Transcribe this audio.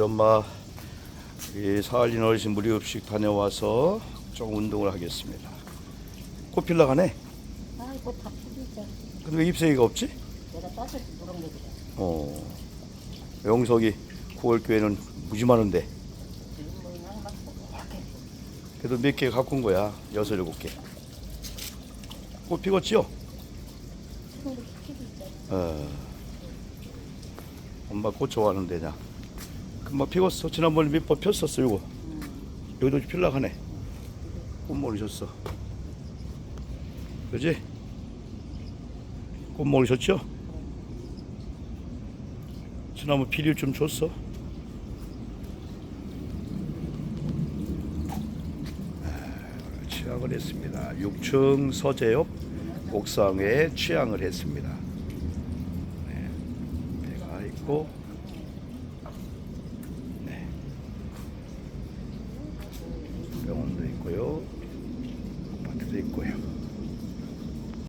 우리 엄마 이 사할린 어르신 무료급식 다녀와서 좀 운동을 하겠습니다. 코필라 가네. 아이고 바쁘겠죠. 근데 왜 입새기가 없지? 내가 따뜻 물은 게 그래. 어. 영석이 9월 교회는 무지 많은데 그래도 몇 개 갖고 온 거야. 여섯 일곱 개. 꽃 피웠지요? 어. 엄마 꽃 좋아하는 데 냐. 금방 피웠어. 지난번에 몇 번 폈었어 이거. 여기도 필라 하네. 꽃 모르셨어. 그지? 꽃 모르셨죠? 지난번 비료 좀 줬어. 아, 취향을 했습니다. 6층 서재역 옥상에 취향을 했습니다. 네, 배가 있고,